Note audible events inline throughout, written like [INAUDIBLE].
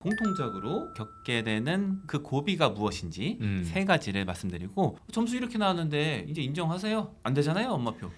공통적으로 겪게 되는 그 고비가 무엇인지 음. 세 가지를 말씀드리고 점수 이렇게 나왔는데 이제 인정하세요? 안 되잖아요, 엄마표.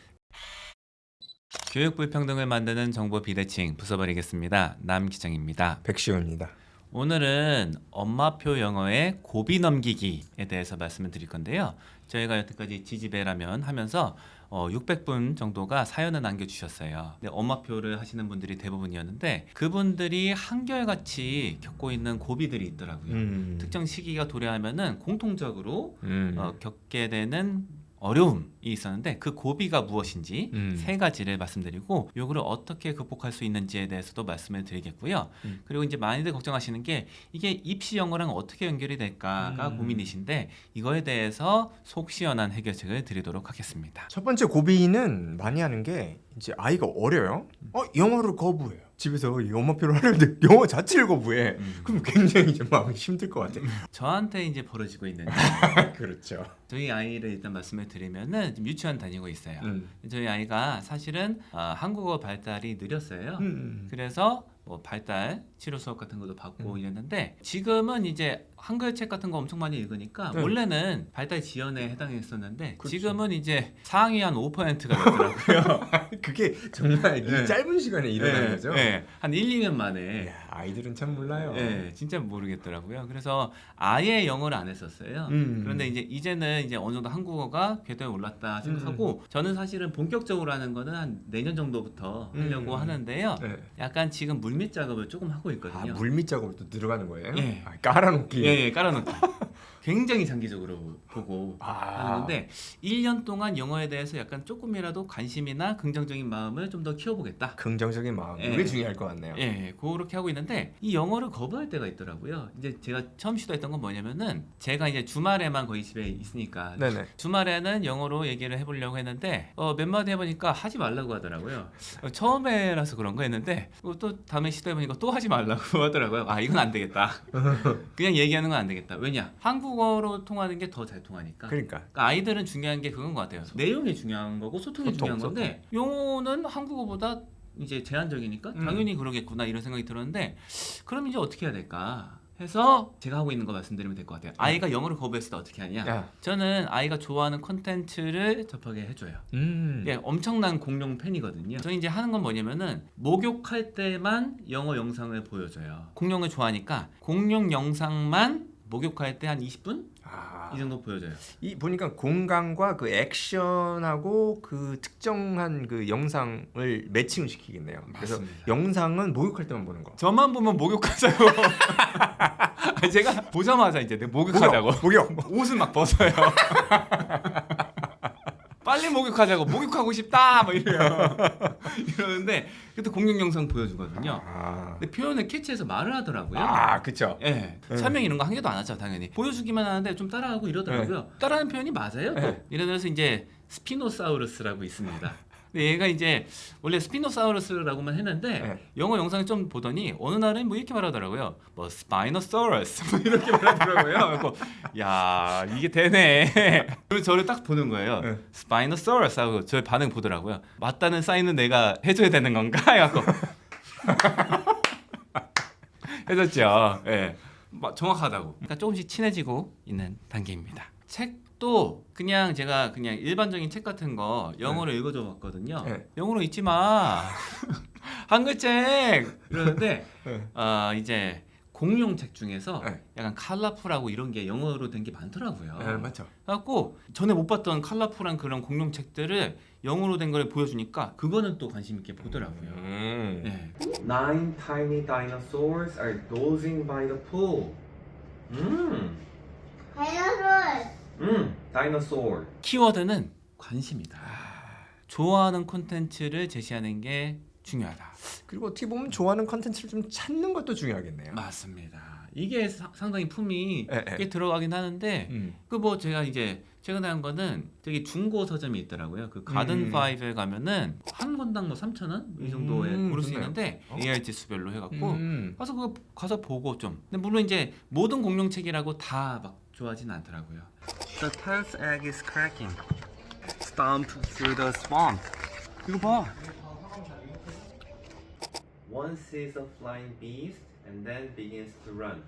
교육 불평등을 만드는 정보 비대칭 부숴버리겠습니다. 남기정입니다. 백시훈입니다. 오늘은 엄마표 영어의 고비 넘기기에 대해서 말씀을 드릴 건데요. 저희가 여태까지 지지배라면 하면서 어, 600분 정도가 사연을 남겨주셨어요. 근데 엄마표를 하시는 분들이 대부분이었는데 그분들이 한결같이 겪고 있는 고비들이 있더라고요. 음. 특정 시기가 도래하면은 공통적으로 음. 어, 겪게 되는 어려움이 있었는데 그 고비가 무엇인지 음. 세 가지를 말씀드리고 요거를 어떻게 극복할 수 있는지에 대해서도 말씀을 드리겠고요. 음. 그리고 이제 많이들 걱정하시는 게 이게 입시 영어랑 어떻게 연결이 될까가 음. 고민이신데 이거에 대해서 속 시원한 해결책을 드리도록 하겠습니다. 첫 번째 고비는 많이 하는 게 이제 아이가 어려요. 어 영어를 거부해요. 집에서 영어표를 하려는데 [LAUGHS] 영어 자체를 거부해. 음. 그럼 굉장히 좀 마음이 힘들 것 같아. 저한테 이제 벌어지고 있는 [LAUGHS] 그렇죠. 저희 아이를 일단 말씀을 드리면은 지금 유치원 다니고 있어요. 음. 저희 아이가 사실은 아, 한국어 발달이 느렸어요. 음. 그래서 뭐 발달 치료 수업 같은 것도 받고 음. 이랬는데 지금은 이제 한글 책 같은 거 엄청 많이 읽으니까 네. 원래는 발달 지연에 해당했었는데 그렇죠. 지금은 이제 상위 한 5%가 됐더라고요. [LAUGHS] 그게 정말 네. 이 짧은 시간에 일어난 네, 거죠. 네. 한 1, 2년 만에 야, 아이들은 참 몰라요. 네, 진짜 모르겠더라고요. 그래서 아예 영어를 안 했었어요. 음. 그런데 이제 이제는 이제 어느 정도 한국어가 궤도에 올랐다 생각하고 저는 사실은 본격적으로 하는 거는 한 내년 정도부터 하려고 음. 하는데요. 네. 약간 지금 물밑 작업을 조금 하고 아 있거든요. 물밑 작업으로 또 들어가는 거예요? 예. 아, 깔아놓기. 예, 예, 깔아놓기. [LAUGHS] 굉장히 장기적으로 보고 아. 하는 건데 1년 동안 영어에 대해서 약간 조금이라도 관심이나 긍정적인 마음을 좀 더 키워보겠다. 긍정적인 마음. 예. 이게 중요할 것 같네요. 예, 예, 그렇게 하고 있는데 이 영어를 거부할 때가 있더라고요. 이제 제가 처음 시도했던 건 뭐냐면은 제가 이제 주말에만 거의 집에 있으니까 네네. 주말에는 영어로 얘기를 해보려고 했는데 어, 몇 마디 해보니까 하지 말라고 하더라고요. 어, 처음에라서 그런 거 했는데 어, 또 다음에 시도해보니까 또 하지 말라고 [LAUGHS] 하더라고요. 아 이건 안 되겠다. [LAUGHS] 그냥 얘기하는 건 안 되겠다. 왜냐 한 국어로 통하는 게 더 잘 통하니까. 그러니까. 그러니까 아이들은 중요한 게 그건 것 같아요. 내용이 중요한 거고 소통이 소통, 중요한 건데 영어는 한국어보다 이제 제한적이니까 음. 당연히 그러겠구나 이런 생각이 들었는데 그럼 이제 어떻게 해야 될까 해서 제가 하고 있는 거 말씀드리면 될 것 같아요. 아이가 영어를 거부했을 때 어떻게 하냐? 야. 저는 아이가 좋아하는 콘텐츠를 접하게 해줘요. 음. 예, 엄청난 공룡 팬이거든요. 저는 이제 하는 건 뭐냐면은 목욕할 때만 영어 영상을 보여줘요. 공룡을 좋아하니까 공룡 영상만 목욕할 때 한 20분 아. 이 정도 보여줘요. 이 보니까 공간과 그 액션하고 그 특정한 그 영상을 매칭을 시키겠네요. 그래서 맞습니다. 영상은 목욕할 때만 보는 거. 저만 보면 목욕하자고. [LAUGHS] 아니, 제가 보자마자 이제 내 목욕하자고 목욕. 옷을 막 벗어요. [LAUGHS] 빨리 목욕하자고 목욕하고 싶다 막 이래요. 이러는데 그때 공룡 영상 보여주거든요. 아. 근데 표현을 캐치해서 말을 하더라고요. 아, 그쵸. 예, 네. 설명 이런 거 한 개도 안 하죠 당연히 보여주기만 하는데 좀 따라하고 이러더라고요. 따라하는 표현이 맞아요. 또. 네. 예를 들어서 이제 스피노사우루스라고 있습니다. 근데 얘가 이제 원래 스피노사우루스라고만 했는데 네. 영어 영상을 좀 보더니 어느 날은 뭐 이렇게 말하더라고요. 뭐 스파이노사우루스 [LAUGHS] 뭐 이렇게 [LAUGHS] 말하더라고요. 그래서 야 이게 되네. [LAUGHS] 그리고 저를 딱 보는 거예요. 네. 스파이노사우루스 하고 저의 반응 보더라고요. 맞다는 사인은 내가 해줘야 되는 건가? 해갖고 해줬죠. 예. 막 정확하다고. 그러니까 조금씩 친해지고 있는 단계입니다. 책 도 그냥 제가 그냥 일반적인 책 같은 거 영어로 읽어줘 봤거든요. 네. 영어로 읽지 마. [LAUGHS] 한글 책 이러는데 네. 어, 이제 공룡 책 중에서 네. 약간 컬러풀하고 이런 게 영어로 된 게 많더라고요. 네, 맞죠. 그래갖고 전에 못 봤던 컬러풀한 그런 공룡 책들을 영어로 된 걸 보여주니까 그거는 또 관심 있게 보더라고요. 음. 네. Nine tiny dinosaurs are dozing by the pool. Mmm. 다이너솔 Mmm. Dinosaur. 키워드는 관심이다. 좋아하는 콘텐츠를 제시하는 게 중요하다. 그리고 어떻게 보면 좋아하는 컨텐츠를 좀 찾는 것도 중요하겠네요. 맞습니다. 이게 사- 상당히 품이 예, 예. 꽤 들어가긴 하는데 음. 그 뭐 제가 이제 최근에 한 거는 되게 중고 서점이 있더라고요. 그 가든 음. 파이브에 가면은 한 권당 뭐 3,000원 이 정도에 음, 고를 수 좋네요. 있는데 어? AR 지수별로 해갖고 음. 가서 그거 가서 보고 좀. 근데 물론 이제 모든 공룡 책이라고 다 막 좋아하진 않더라고요. The tenth egg is cracking. Stomp through the swamp. 이거 봐. One sees a flying beast and then begins to run.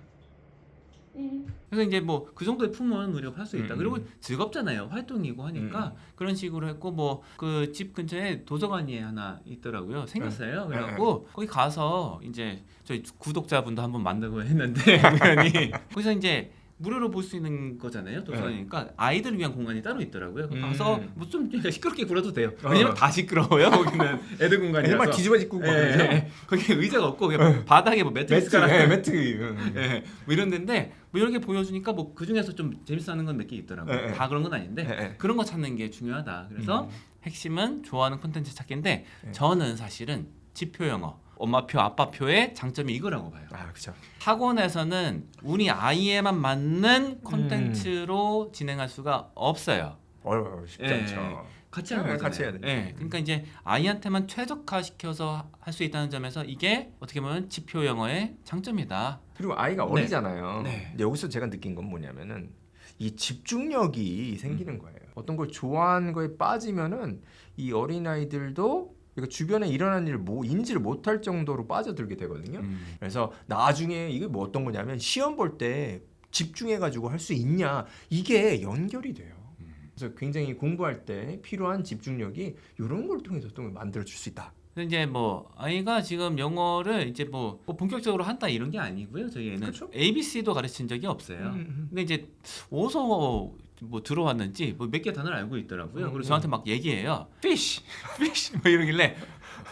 응. 그래서 이제 뭐 그 정도의 품은 우리가 할수 있다. 음, 그리고 음. 즐겁잖아요. 활동이고 하니까 음. 그런 식으로 했고 뭐 그 집 근처에 도서관이 하나 있더라고요. 생겼어요. 네. 그래갖고 거기 가서 이제 저희 구독자분도 한번 만나고 했는데 [LAUGHS] 우연히 거기서 이제 무료로 볼 수 있는 거잖아요. 도서관이니까 아이들 위한 공간이 따로 있더라고요. 그거 가서 음. 뭐좀 시끄럽게 굴어도 돼요. 왜냐면 어. 다 시끄러워요. 거기는 [LAUGHS] 애들 공간이라서. 정말 뒤집어지고 예, 예, 예. 거기 의자가 없고 그냥 바닥에 뭐 매트리스 매트 깔아 예, 매트 음. [LAUGHS] 예, 뭐 이런 데인데 뭐 이렇게 보여주니까 뭐 그 중에서 좀 재밌어하는 건 몇 개 있더라고요. 예, 예. 다 그런 건 아닌데 예, 예. 그런 거 찾는 게 중요하다. 그래서 음. 핵심은 좋아하는 콘텐츠 찾기인데 예. 저는 사실은 지표 영어, 엄마표, 아빠표의 장점이 이거라고 봐요. 아 그렇죠. 학원에서는 우리 아이에만 맞는 음. 콘텐츠로 진행할 수가 없어요. 어려 쉽지 예, 않죠. 같이 하는 네, 거잖아요. 같이 해야 되죠. 예, 그러니까 이제 아이한테만 최적화 시켜서 할 수 있다는 점에서 이게 어떻게 보면 지표 영어의 장점이다. 그리고 아이가 네. 어리잖아요. 네. 근데 여기서 제가 느낀 건 뭐냐면은 이 집중력이 음. 생기는 거예요. 어떤 걸 좋아하는 거에 빠지면은 이 어린 아이들도 그러니까 주변에 일어나는 일을 뭐 인지를 못할 정도로 빠져들게 되거든요. 음. 그래서 나중에 이게 뭐 어떤 거냐면 시험 볼 때 집중해 가지고 할 수 있냐 이게 연결이 돼요. 음. 그래서 굉장히 공부할 때 필요한 집중력이 이런 걸 통해서 또 만들어 줄 수 있다. 근데 이제 뭐 아이가 지금 영어를 이제 뭐, 뭐 본격적으로 한다 이런 게 아니고요. 저희 애는 그렇죠. ABC도 가르친 적이 없어요. 음, 근데 이제 어디서 뭐 들어왔는지 뭐 몇 개 단어를 알고 있더라고요. 음, 그리고 음. 저한테 막 얘기해요. fish, [LAUGHS] fish 뭐 이러길래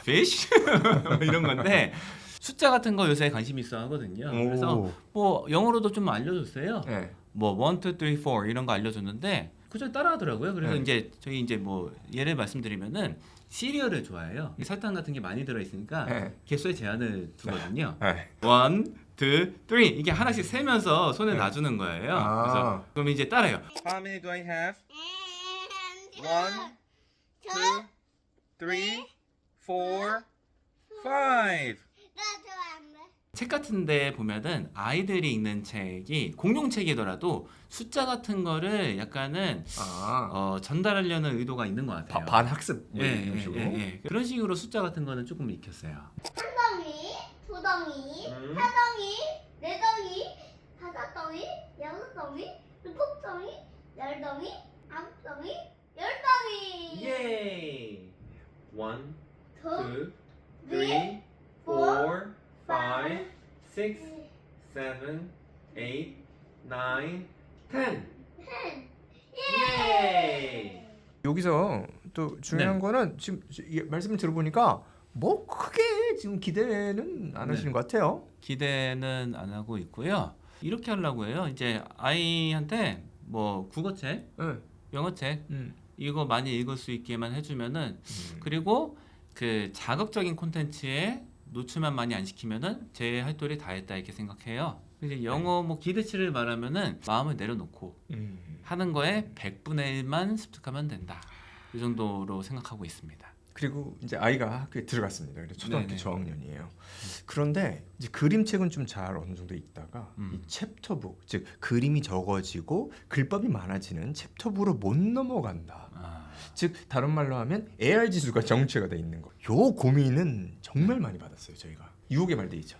fish [LAUGHS] 뭐 이런 건데 숫자 같은 거 요새 관심 있어 하거든요. 그래서 오. 뭐 영어로도 좀 알려줬어요. 네. 뭐 1, 2, 3, 4 이런 거 알려줬는데 그저 따라하더라고요. 그래서 네. 이제 저희 이제 뭐 예를 말씀드리면은 시리얼을 좋아해요. 이 설탕 같은 게 많이 들어 있으니까 네. 개수에 제한을 두거든요. 네. 원, 투, 쓰리 이게 하나씩 세면서 손에 놔주는 거예요. 아. 그래서 그럼 이제 따라요. How many do I have? And One, 저, two, three, four, five. 책 같은데 보면은 아이들이 읽는 책이 공룡 책이더라도 숫자 같은 거를 약간은 아. 어, 전달하려는 의도가 있는 것 같아요. 바- 반학습 뭐 예, 이런 예, 식으로. 예, 예. 그런 식으로 숫자 같은 거는 조금 익혔어요. 한 덩이, 두 덩이, 음. 세 덩이, 네 덩이, 다섯 덩이, 여섯 덩이, 일곱 덩이, 열 덩이, 아홉 덩이, 열 덩이. Yay! One, 두, two, three, four, five, six, 셋, seven, eight, nine, ten. 넷. Yay! 여기서 또 중요한 네. 거는 지금 이 말씀 들어보니까 뭐 크게 지금 기대는 안 네. 하시는 것 같아요. 기대는 안 하고 있고요. 이렇게 하려고 해요. 이제 아이한테 뭐 국어책, 네. 영어책 음. 이거 많이 읽을 수 있게만 해주면은 음. 그리고 그 자극적인 콘텐츠에 노출만 많이 안 시키면은 제 할 도리 다 했다 이렇게 생각해요. 이제 영어 뭐 기대치를 말하면은 마음을 내려놓고 음. 하는 거에 100분의 1만 습득하면 된다. 이 정도로 생각하고 있습니다. 그리고 이제 아이가 학교에 들어갔습니다. 그래서 초등학교 네네. 저학년이에요. 그런데 이제 그림책은 좀 잘 어느 정도 읽다가 음. 이 챕터북 즉 그림이 적어지고 글법이 많아지는 챕터북으로 못 넘어간다. 아, 즉 다른 말로 하면 AR 지수가 정체가 돼 있는 거. 요 고민은 정말 많이 받았어요 저희가. 유혹의 말돼 있죠.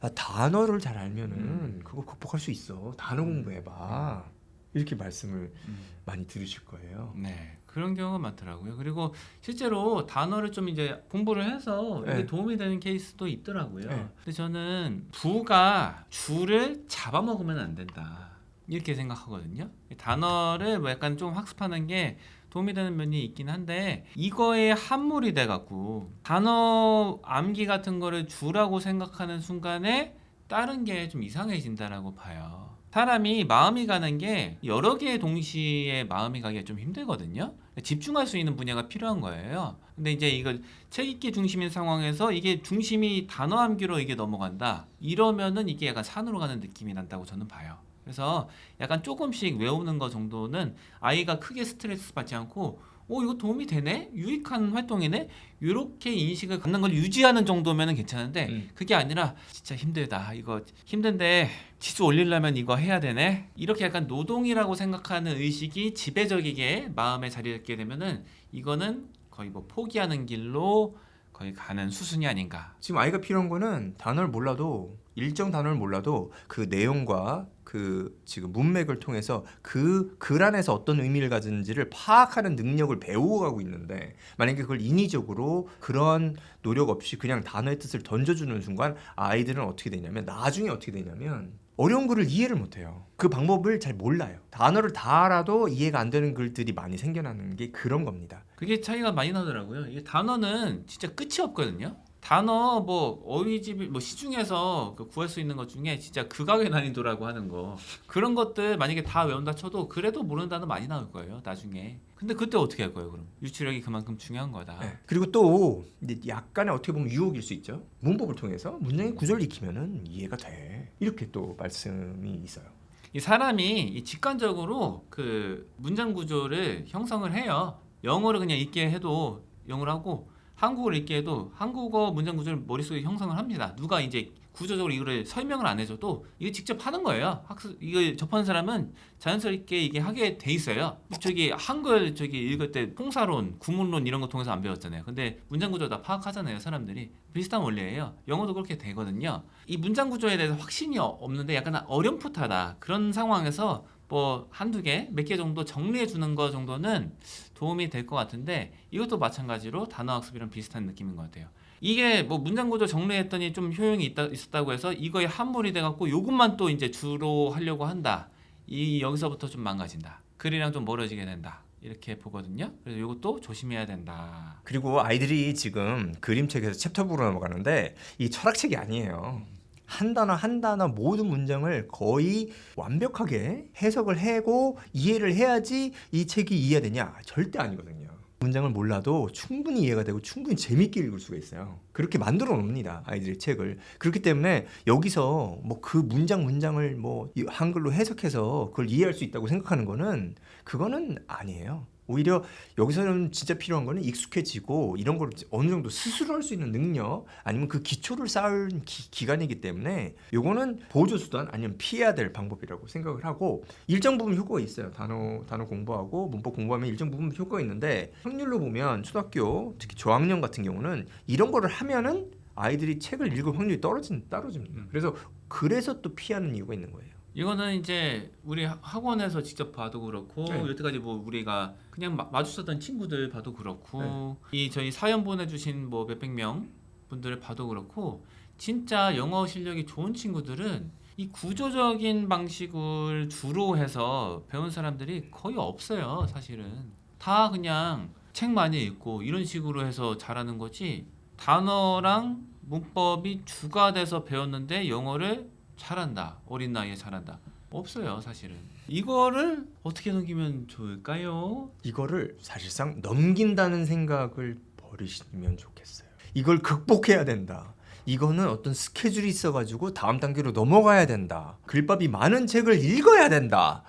아, 단어를 잘 알면은 음. 그거 극복할 수 있어. 단어 공부해봐. 이렇게 말씀을 음. 많이 들으실 거예요. 네 그런 경우가 많더라고요. 그리고 실제로 단어를 좀 이제 공부를 해서 이게 네. 도움이 되는 케이스도 있더라고요. 네. 근데 저는 부가 주를 잡아먹으면 안 된다 이렇게 생각하거든요. 단어를 뭐 약간 좀 학습하는 게 도움이 되는 면이 있긴 한데 이거에 함몰이 돼 갖고 단어 암기 같은 거를 주라고 생각하는 순간에 다른 게 좀 이상해진다라고 봐요. 사람이 마음이 가는 게 여러 개 동시에 마음이 가기가 좀 힘들거든요. 집중할 수 있는 분야가 필요한 거예요. 근데 이제 이거 책 읽기 중심인 상황에서 이게 중심이 단어 암기로 이게 넘어간다. 이러면은 이게 약간 산으로 가는 느낌이 난다고 저는 봐요. 그래서 약간 조금씩 외우는 거 정도는 아이가 크게 스트레스 받지 않고 오 이거 도움이 되네? 유익한 활동이네? 이렇게 인식을 갖는 걸 유지하는 정도면은 괜찮은데 음. 그게 아니라 진짜 힘들다. 이거 힘든데 지수 올리려면 이거 해야 되네? 이렇게 약간 노동이라고 생각하는 의식이 지배적이게 마음에 자리 잡게 되면은 이거는 거의 뭐 포기하는 길로 거의 가는 수순이 아닌가. 지금 아이가 필요한 거는 단어를 몰라도 일정 단어를 몰라도 그 내용과 그 지금 문맥을 통해서 그 글 안에서 어떤 의미를 가진지를 파악하는 능력을 배워가고 있는데 만약에 그걸 인위적으로 그런 노력 없이 그냥 단어의 뜻을 던져주는 순간 아이들은 어떻게 되냐면 나중에 어떻게 되냐면 어려운 글을 이해를 못해요. 그 방법을 잘 몰라요. 단어를 다 알아도 이해가 안 되는 글들이 많이 생겨나는 게 그런 겁니다. 그게 차이가 많이 나더라고요. 이게 단어는 진짜 끝이 없거든요. 단어 뭐 어휘집 뭐 시중에서 그 구할 수 있는 것 중에 진짜 극악의 난이도라고 하는 거 그런 것들 만약에 다 외운다 쳐도 그래도 모르는 단어 많이 나올 거예요 나중에. 근데 그때 어떻게 할 거예요 그럼? 유출력이 그만큼 중요한 거다. 네. 그리고 또 이제 약간의 어떻게 보면 유혹일 수 있죠. 문법을 통해서 문장의 구조를 익히면은 이해가 돼. 이렇게 또 말씀이 있어요. 이 사람이 이 직관적으로 그 문장 구조를 형성을 해요. 영어를 그냥 읽게 해도 영어를 하고 한국어를 읽게 해도 한국어 문장 구조를 머릿속에 형성을 합니다. 누가 이제 구조적으로 이거를 설명을 안 해줘도 이거 직접 하는 거예요. 학습 이거 접하는 사람은 자연스럽게 이게 하게 돼 있어요. 저기 한글 저기 읽을 때 통사론, 구문론 이런 거 통해서 안 배웠잖아요. 근데 문장 구조 다 파악하잖아요. 사람들이 비슷한 원리예요. 영어도 그렇게 되거든요. 이 문장 구조에 대해서 확신이 어- 없는데 약간 어렴풋하다 그런 상황에서 뭐 한두 개, 몇 개 정도 정리해 주는 거 정도는 도움이 될 것 같은데 이것도 마찬가지로 단어 학습이랑 비슷한 느낌인 것 같아요. 이게 뭐 문장 구조 정리했더니 좀 효용이 있다, 있었다고 해서 이거에 함몰이 돼갖고 요것만 또 이제 주로 하려고 한다. 이 여기서부터 좀 망가진다. 글이랑 좀 멀어지게 된다. 이렇게 보거든요. 그래서 이것도 조심해야 된다. 그리고 아이들이 지금 그림책에서 챕터부로 넘어가는데 이 철학책이 아니에요. 한 단어 한 단어 모든 문장을 거의 완벽하게 해석을 하고 이해를 해야지 이 책이 이해되냐? 절대 아니거든요. 문장을 몰라도 충분히 이해가 되고 충분히 재밌게 읽을 수가 있어요. 그렇게 만들어 놓습니다. 아이들의 책을. 그렇기 때문에 여기서 뭐 그 문장 문장을 뭐이 한글로 해석해서 그걸 이해할 수 있다고 생각하는 거는 그거는 아니에요. 오히려 여기서는 진짜 필요한 거는 익숙해지고 이런 걸 어느 정도 스스로 할 수 있는 능력 아니면 그 기초를 쌓은 기, 간이기 때문에 요거는 보조 수단 아니면 피해야 될 방법이라고 생각을 하고 일정 부분 효과가 있어요. 단어 단어 공부하고 문법 공부하면 일정 부분 효과가 있는데 확률로 보면 초등학교 특히 저학년 같은 경우는 이런 거를 하면은 아이들이 책을 읽을 확률이 떨어진 떨어집니다. 그래서 그래서 또 피하는 이유가 있는 거예요. 이거는 이제 우리 하- 학원에서 직접 봐도 그렇고 네. 여태까지 뭐 우리가 그냥 마, 마주쳤던 친구들 봐도 그렇고 네. 이 저희 사연 보내주신 뭐 몇백 명 분들을 봐도 그렇고 진짜 영어 실력이 좋은 친구들은 이 구조적인 방식을 주로 해서 배운 사람들이 거의 없어요 사실은 다 그냥 책 많이 읽고 이런 식으로 해서 잘하는 거지 단어랑 문법이 주가 돼서 배웠는데 영어를 잘한다. 어린 나이에 잘한다. 없어요, 사실은. 이거를 어떻게 넘기면 좋을까요? 이거를 사실상 넘긴다는 생각을 버리시면 좋겠어요. 이걸 극복해야 된다. 이거는 어떤 스케줄이 있어가지고 다음 단계로 넘어가야 된다. 글밥이 많은 책을 읽어야 된다.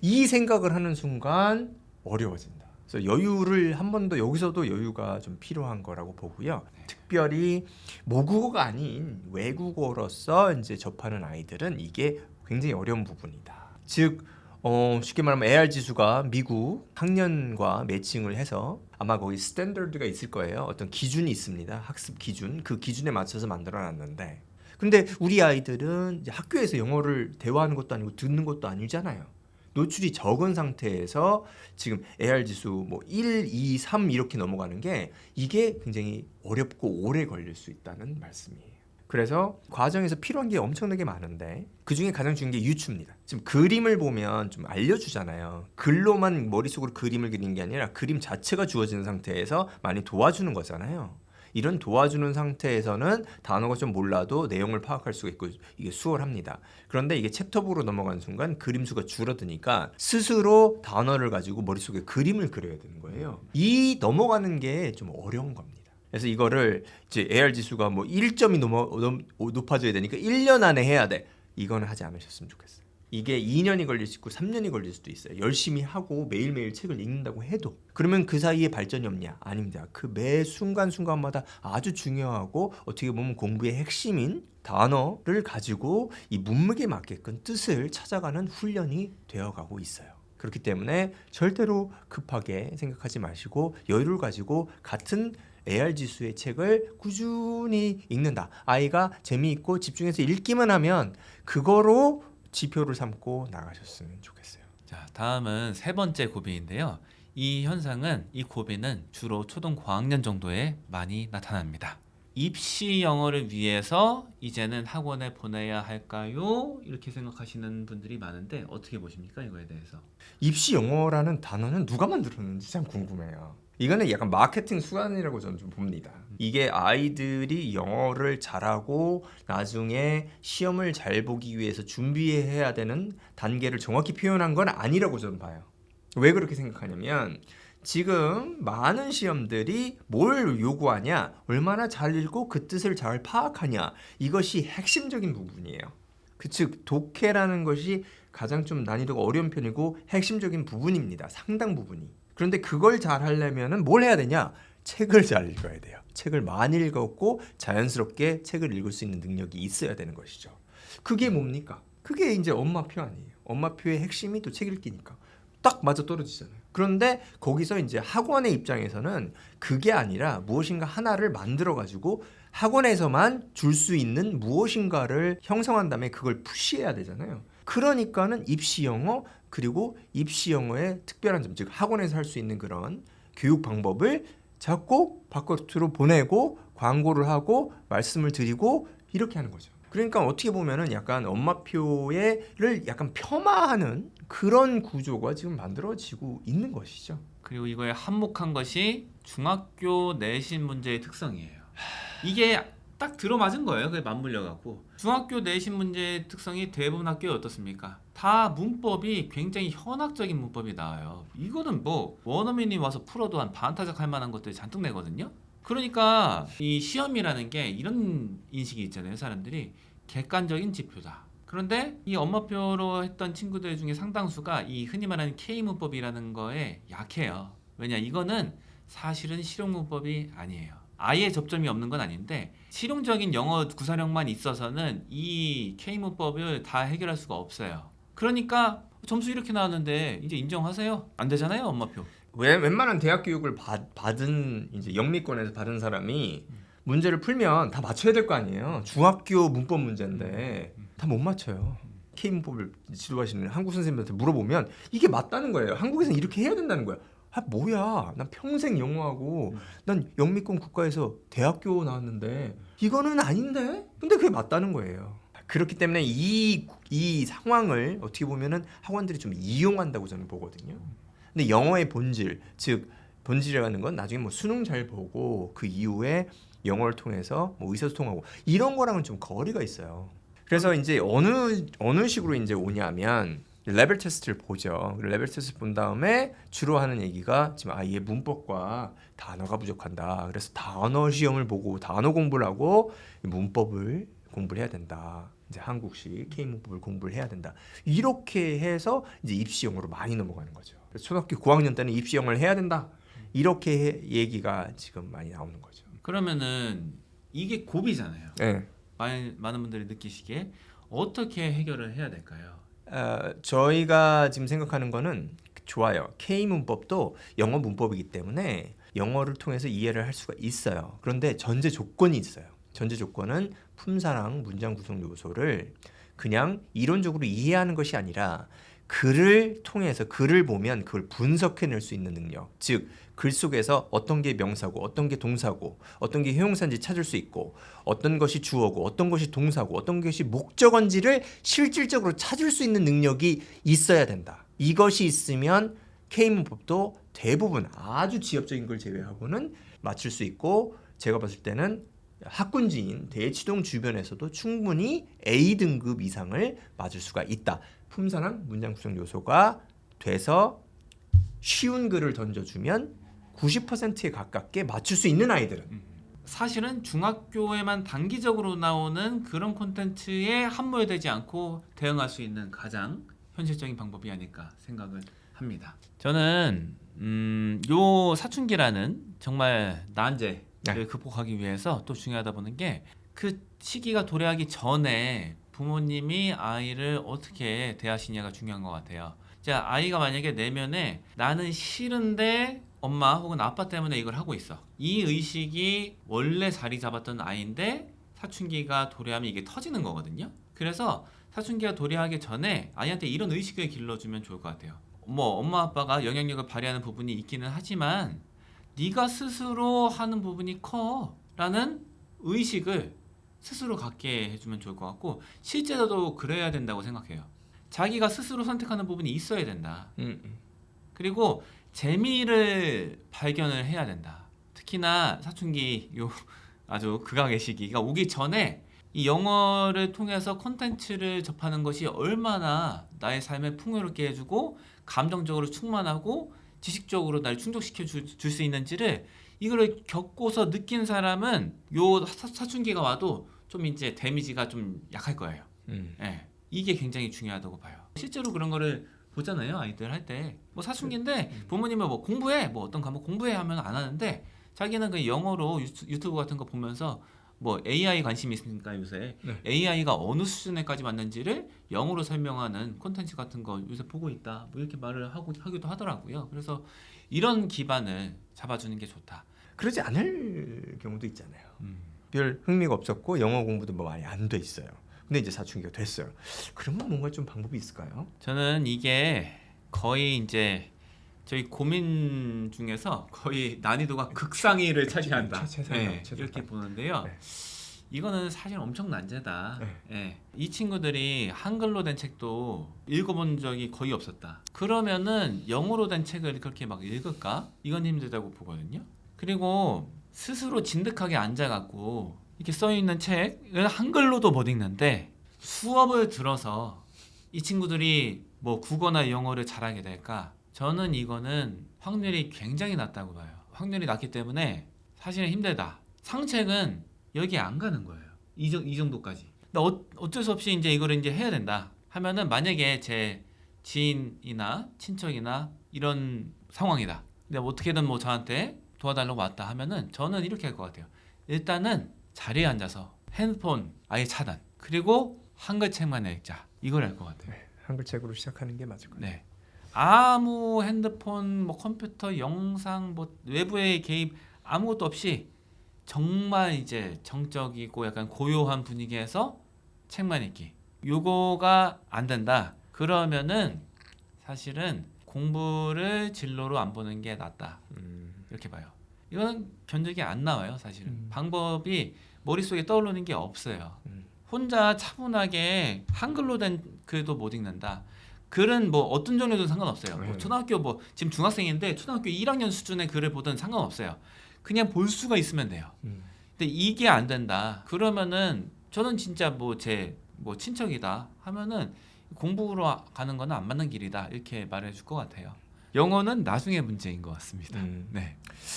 이 생각을 하는 순간 어려워진다. 그래서 여유를 한 번 더 여기서도 여유가 좀 필요한 거라고 보고요. 특별히 모국어가 아닌 외국어로서 이제 접하는 아이들은 이게 굉장히 어려운 부분이다. 즉 어, 쉽게 말하면 AR 지수가 미국 학년과 매칭을 해서 아마 거기 스탠더드가 있을 거예요. 어떤 기준이 있습니다. 학습 기준. 그 기준에 맞춰서 만들어 놨는데 근데 우리 아이들은 학교에서 영어를 대화하는 것도 아니고 듣는 것도 아니잖아요. 노출이 적은 상태에서 지금 AR 지수 뭐 1, 2, 3 이렇게 넘어가는 게 이게 굉장히 어렵고 오래 걸릴 수 있다는 말씀이에요. 그래서 과정에서 필요한 게 엄청나게 많은데 그 중에 가장 중요한 게 유추입니다. 지금 그림을 보면 좀 알려주잖아요. 글로만 머릿속으로 그림을 그리는 게 아니라 그림 자체가 주어지는 상태에서 많이 도와주는 거잖아요. 이런 도와주는 상태에서는 단어가 좀 몰라도 내용을 파악할 수가 있고 이게 수월합니다. 그런데 이게 챕터부로 넘어가는 순간 그림 수가 줄어드니까 스스로 단어를 가지고 머릿속에 그림을 그려야 되는 거예요. 이 넘어가는 게 좀 어려운 겁니다. 그래서 이거를 이제 AR 지수가 뭐 1점이 넘어, 넘, 높아져야 되니까 1년 안에 해야 돼. 이거는 하지 않으셨으면 좋겠어요. 이게 2년이 걸릴 수 있고 3년이 걸릴 수도 있어요. 열심히 하고 매일매일 책을 읽는다고 해도 그러면 그 사이에 발전이 없냐? 아닙니다. 그 매 순간순간마다 아주 중요하고 어떻게 보면 공부의 핵심인 단어를 가지고 이 문맥에 맞게끔 뜻을 찾아가는 훈련이 되어가고 있어요. 그렇기 때문에 절대로 급하게 생각하지 마시고 여유를 가지고 같은 AR 지수의 책을 꾸준히 읽는다. 아이가 재미있고 집중해서 읽기만 하면 그거로 지표를 삼고 나가셨으면 좋겠어요. 자, 다음은 세 번째 고비인데요. 이 현상은 이 고비는 주로 초등 고학년 정도에 많이 나타납니다. 입시 영어를 위해서 이제는 학원에 보내야 할까요? 이렇게 생각하시는 분들이 많은데 어떻게 보십니까 이거에 대해서? 입시 영어라는 단어는 누가 만들었는지 참 궁금해요. 이거는 약간 마케팅 수단이라고 저는 좀 봅니다. 이게 아이들이 영어를 잘하고 나중에 시험을 잘 보기 위해서 준비해야 되는 단계를 정확히 표현한 건 아니라고 저는 봐요. 왜 그렇게 생각하냐면 지금 많은 시험들이 뭘 요구하냐, 얼마나 잘 읽고 그 뜻을 잘 파악하냐, 이것이 핵심적인 부분이에요. 그 즉 독해라는 것이 가장 좀 난이도가 어려운 편이고 핵심적인 부분입니다. 상당 부분이. 그런데 그걸 잘 하려면은 뭘 해야 되냐? 책을 잘 읽어야 돼요. 책을 많이 읽었고 자연스럽게 책을 읽을 수 있는 능력이 있어야 되는 것이죠. 그게 뭡니까? 그게 이제 엄마표 아니에요. 엄마표의 핵심이 또 책 읽기니까. 딱 맞아 떨어지잖아요. 그런데 거기서 이제 학원의 입장에서는 그게 아니라 무엇인가 하나를 만들어 가지고 학원에서만 줄 수 있는 무엇인가를 형성한 다음에 그걸 푸시해야 되잖아요. 그러니까는 입시 영어 그리고 입시 영어의 특별한 점, 즉 학원에서 할 수 있는 그런 교육 방법을 자꾸 바깥으로 보내고 광고를 하고 말씀을 드리고 이렇게 하는 거죠. 그러니까 어떻게 보면은 약간 엄마표를 약간 폄하하는 그런 구조가 지금 만들어지고 있는 것이죠. 그리고 이거에 한몫한 것이 중학교 내신 문제의 특성이에요. 이게 딱 들어맞은 거예요. 그게 맞물려 갖고 중학교 내신 문제의 특성이 대부분 학교에 어떻습니까? 다 문법이 굉장히 현학적인 문법이 나와요. 이거는 뭐 원어민이 와서 풀어도 한 반타작 할 만한 것들이 잔뜩 내거든요. 그러니까 이 시험이라는 게 이런 인식이 있잖아요. 사람들이 객관적인 지표다. 그런데 이 엄마표로 했던 친구들 중에 상당수가 이 흔히 말하는 K 문법이라는 거에 약해요. 왜냐 이거는 사실은 실용 문법이 아니에요. 아예 접점이 없는 건 아닌데 실용적인 영어 구사력만 있어서는 이 K 문법을 다 해결할 수가 없어요. 그러니까 점수 이렇게 나왔는데 이제 인정하세요? 안 되잖아요, 엄마표. 왜 웬만한 대학 교육을 받, 받은 이제 영미권에서 받은 사람이 문제를 풀면 다 맞춰야 될 거 아니에요. 중학교 문법 문제인데 다 못 맞춰요. K 문법을 지도하시는 한국 선생님한테 물어보면 이게 맞다는 거예요. 한국에서는 이렇게 해야 된다는 거야. 아 뭐야? 난 평생 영어하고 난 영미권 국가에서 대학교 나왔는데 이거는 아닌데. 근데 그게 맞다는 거예요. 그렇기 때문에 이, 이 상황을 어떻게 보면은 학원들이 좀 이용한다고 저는 보거든요. 근데 영어의 본질, 즉 본질이라는 건 나중에 뭐 수능 잘 보고 그 이후에 영어를 통해서 뭐 의사소통하고 이런 거랑은 좀 거리가 있어요. 그래서 이제 어느 어느 식으로 이제 오냐면 레벨 테스트를 보죠. 레벨 테스트 본 다음에 주로 하는 얘기가 지금 아이의 문법과 단어가 부족한다. 그래서 단어 시험을 보고 단어 공부를 하고 문법을 공부를 해야 된다. 이제 한국식 K 문법을 공부를 해야 된다. 이렇게 해서 이제 입시 영어로 많이 넘어가는 거죠. 초등학교 고학년 때는 입시 영어를 해야 된다. 이렇게 해- 얘기가 지금 많이 나오는 거죠. 그러면은 이게 고비잖아요. 네. 많은 많은 분들이 느끼시기에 어떻게 해결을 해야 될까요? 어, 저희가 지금 생각하는 거는 좋아요. K 문법도 영어 문법이기 때문에 영어를 통해서 이해를 할 수가 있어요. 그런데 전제 조건이 있어요. 전제 조건은 품사랑 문장 구성 요소를 그냥 이론적으로 이해하는 것이 아니라 글을 통해서 글을 보면 그걸 분석해낼 수 있는 능력. 즉, 글 속에서 어떤 게 명사고, 어떤 게 동사고, 어떤 게 형용사인지 찾을 수 있고, 어떤 것이 주어고, 어떤 것이 동사고, 어떤 것이 목적어인지를 실질적으로 찾을 수 있는 능력이 있어야 된다. 이것이 있으면 K문법도 대부분 아주 지엽적인 걸 제외하고는 맞출 수 있고, 제가 봤을 때는 학군지인 대치동 주변에서도 충분히 A 등급 이상을 맞을 수가 있다. 품사랑 문장 구성 요소가 돼서 쉬운 글을 던져주면 90%에 가깝게 맞출 수 있는 아이들은 사실은 중학교에만 단기적으로 나오는 그런 콘텐츠에 함몰되지 않고 대응할 수 있는 가장 현실적인 방법이 아닐까 생각을 합니다. 저는 음, 요 사춘기라는 정말 난제를 네. 극복하기 위해서 또 중요하다 보는 게 그 시기가 도래하기 전에 부모님이 아이를 어떻게 대하시냐가 중요한 것 같아요. 자, 아이가 만약에 내면에 나는 싫은데 엄마 혹은 아빠 때문에 이걸 하고 있어. 이 의식이 원래 자리 잡았던 아이인데 사춘기가 도래하면 이게 터지는 거거든요. 그래서 사춘기가 도래하기 전에 아이한테 이런 의식을 길러주면 좋을 것 같아요. 뭐 엄마 아빠가 영향력을 발휘하는 부분이 있기는 하지만 네가 스스로 하는 부분이 커라는 의식을 스스로 갖게 해주면 좋을 것 같고 실제로도 그래야 된다고 생각해요. 자기가 스스로 선택하는 부분이 있어야 된다. 음, 음. 그리고 재미를 발견을 해야 된다. 특히나 사춘기 요 [LAUGHS] 아주 극악의 시기가 오기 전에 이 영어를 통해서 콘텐츠를 접하는 것이 얼마나 나의 삶을 풍요롭게 해주고 감정적으로 충만하고 지식적으로 날 충족시켜 줄 수 있는지를 이거를 겪고서 느낀 사람은 요 사, 사춘기가 와도 좀 이제 데미지가 좀 약할 거예요. 음. 예. 이게 굉장히 중요하다고 봐요. 실제로 그런 거를 보잖아요. 아이들 할 때. 뭐 사춘기인데 부모님은 뭐 공부해. 뭐 어떤 과목 공부해 하면 안 하는데 자기는 그 영어로 유튜- 유튜브 같은 거 보면서 뭐 AI 관심이 있으니까 요새 네. AI가 어느 수준에까지 맞는지를 영어로 설명하는 콘텐츠 같은 거 요새 보고 있다. 뭐 이렇게 말을 하고 하기도 하더라고요. 그래서 이런 기반을 잡아주는 게 좋다. 그러지 않을 경우도 있잖아요. 음. 별 흥미가 없었고 영어 공부도 뭐 많이 안 돼 있어요. 근데 이제 사춘기가 됐어요. 그러면 뭔가 좀 방법이 있을까요? 저는 이게 거의 이제 저희 고민 중에서 거의 난이도가 극상위를 차지한다. 최- 최상위, 네, 최상위. 이렇게 보는데요. 네. 이거는 사실 엄청 난제다. 네. 예. 이 친구들이 한글로 된 책도 읽어본 적이 거의 없었다. 그러면은 영어로 된 책을 그렇게 막 읽을까? 이건 힘들다고 보거든요. 그리고 스스로 진득하게 앉아갖고 이렇게 써 있는 책을 한글로도 못 읽는데 수업을 들어서 이 친구들이 뭐 국어나 영어를 잘하게 될까? 저는 이거는 확률이 굉장히 낮다고 봐요. 확률이 낮기 때문에 사실은 힘들다. 상책은 여기에 안 가는 거예요. 이, 정- 이 정도까지. 근데 어, 어쩔 수 없이 이제 이거를 이제 해야 된다. 하면은 만약에 제 지인이나 친척이나 이런 상황이다. 근데 어떻게든 뭐 저한테 도와달라고 왔다 하면은 저는 이렇게 할 것 같아요. 일단은 자리에 앉아서 핸드폰 아예 차단. 그리고 한글 책만 읽자. 이걸 할 것 같아요. 한글책으로 시작하는 게 맞을 거예요. 네. 아무 핸드폰, 뭐 컴퓨터, 영상, 뭐 외부의 개입 아무것도 없이 정말 이제 정적이고 약간 고요한 분위기에서 책만 읽기. 요거가 안 된다. 그러면은 사실은 공부를 진로로 안 보는 게 낫다. 음. 이렇게 봐요. 이건 견적이 안 나와요, 사실은. 음. 방법이 머릿속에 떠오르는 게 없어요. 음. 혼자 차분하게 한글로 된 글도 못 읽는다. 글은 뭐 어떤 종류도 상관없어요. 뭐 네. 초등학교 뭐 지금 중학생인데 초등학교 1학년 수준의 글을 보든 상관없어요. 그냥 볼 수가 있으면 돼요. 음. 근데 이게 안 된다. 그러면은 저는 진짜 뭐 제뭐 친척이다 하면은 공부로 가는 거는 안 맞는 길이다 이렇게 말해줄 것 같아요. 영어는 나중에 문제인 것 같습니다. 음. 네.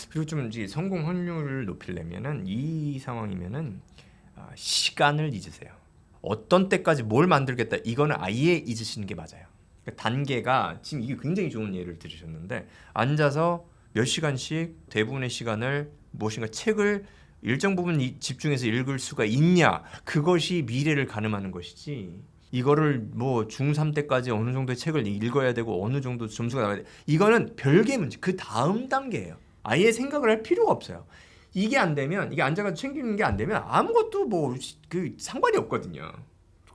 그리고 좀 이제 성공 확률을 높이려면은 이 상황이면은 아, 시간을 잊으세요. 어떤 때까지 뭘 만들겠다 이거는 아예 잊으시는 게 맞아요. 그러니까 단계가 지금 이게 굉장히 좋은 예를 들으셨는데 앉아서 몇 시간씩 대부분의 시간을 무엇인가 책을 일정 부분 이- 집중해서 읽을 수가 있냐 그것이 미래를 가늠하는 것이지 이거를 뭐 중3 때까지 어느 정도의 책을 읽어야 되고 어느 정도 점수가 나와야 돼 이거는 별개 문제 그 다음 단계예요 아예 생각을 할 필요가 없어요 이게 안 되면 이게 앉아가지고 챙기는 게 안 되면 아무것도 뭐 그 상관이 없거든요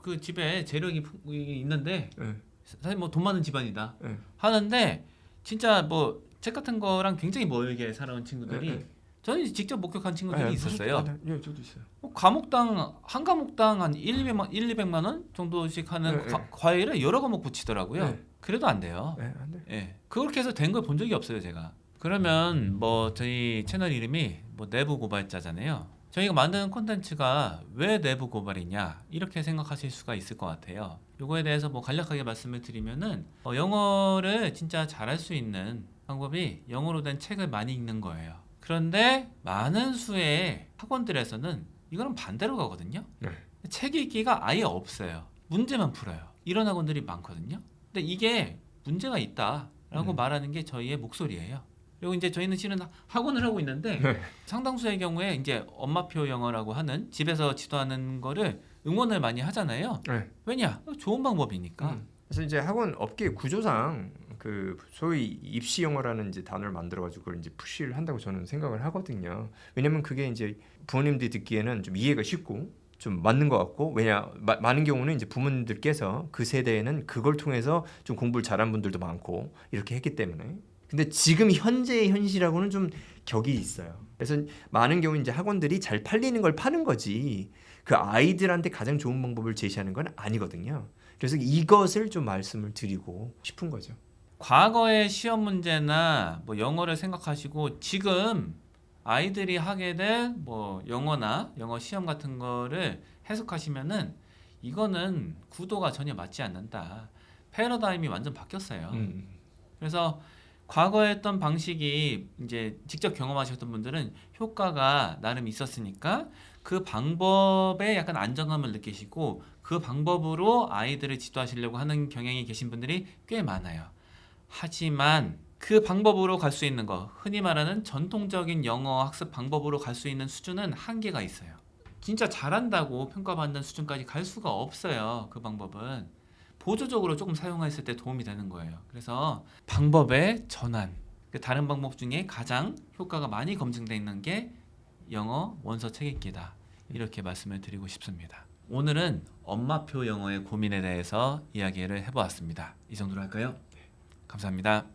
그 집에 재력이 있는데 네. 사실 뭐 돈 많은 집안이다 네. 하는데 진짜 뭐 책 같은 거랑 굉장히 멀게 살아온 친구들이 네, 네. 저는 직접 목격한 친구들이 네, 있었어요. 무슨- 아, 네, 저도 있어요 뭐 과목당 한 과목당 한 1, 200만 1, 200만 원 정도씩 하는 네, 과, 네. 과외를 여러 과목 붙이더라고요. 네. 그래도 안 돼요. 네, 안 돼. 예. 그렇게 해서 된 걸 본 적이 없어요, 제가. 그러면 뭐 저희 채널 이름이 뭐 내부 고발자잖아요. 저희가 만드는 콘텐츠가 왜 내부 고발이냐 이렇게 생각하실 수가 있을 것 같아요. 요거에 대해서 뭐 간략하게 말씀을 드리면은 어, 영어를 진짜 잘할 수 있는 방법이 영어로 된 책을 많이 읽는 거예요. 그런데 많은 수의 학원들에서는 이거는 반대로 가거든요. 네. 책 읽기가 아예 없어요. 문제만 풀어요. 이런 학원들이 많거든요. 근데 이게 문제가 있다라고 음. 말하는 게 저희의 목소리예요. 그리고 이제 저희는 실은 학원을 하고 있는데 네. 상당수의 경우에 이제 엄마표 영어라고 하는 집에서 지도하는 거를 응원을 많이 하잖아요. 네. 왜냐? 좋은 방법이니까. 음. 그래서 이제 학원 업계 구조상 그 소위 입시 영어라는 이제 단어를 만들어 가지고 그걸 이제 푸시를 한다고 저는 생각을 하거든요. 왜냐면 그게 이제 부모님들이 듣기에는 좀 이해가 쉽고 좀 맞는 것 같고 왜냐 마- 많은 경우는 이제 부모님들께서 그 세대에는 그걸 통해서 좀 공부를 잘한 분들도 많고 이렇게 했기 때문에 근데 지금 현재의 현실하고는 좀 격이 있어요. 그래서 많은 경우 이제 학원들이 잘 팔리는 걸 파는 거지 그 아이들한테 가장 좋은 방법을 제시하는 건 아니거든요. 그래서 이것을 좀 말씀을 드리고 싶은 거죠. 과거의 시험 문제나 뭐 영어를 생각하시고 지금 아이들이 하게 된뭐 영어나 영어 시험 같은 거를 해석하시면은 이거는 구도가 전혀 맞지 않는다. 패러다임이 완전 바뀌었어요. 음. 그래서 과거에 했던 방식이 이제 직접 경험하셨던 분들은 효과가 나름 있었으니까 그 방법에 약간 안정감을 느끼시고 그 방법으로 아이들을 지도하시려고 하는 경향이 계신 분들이 꽤 많아요. 하지만 그 방법으로 갈 수 있는 거, 흔히 말하는 전통적인 영어 학습 방법으로 갈 수 있는 수준은 한계가 있어요. 진짜 잘한다고 평가받는 수준까지 갈 수가 없어요. 그 방법은. 보조적으로 조금 사용했을 때 도움이 되는 거예요. 그래서 방법의 전환. 그 다른 방법 중에 가장 효과가 많이 검증되어 있는 게 영어 원서 책 읽기다. 이렇게 말씀을 드리고 싶습니다. 오늘은 엄마표 영어의 고민에 대해서 이야기를 해보았습니다. 이 정도로 할까요? 감사합니다.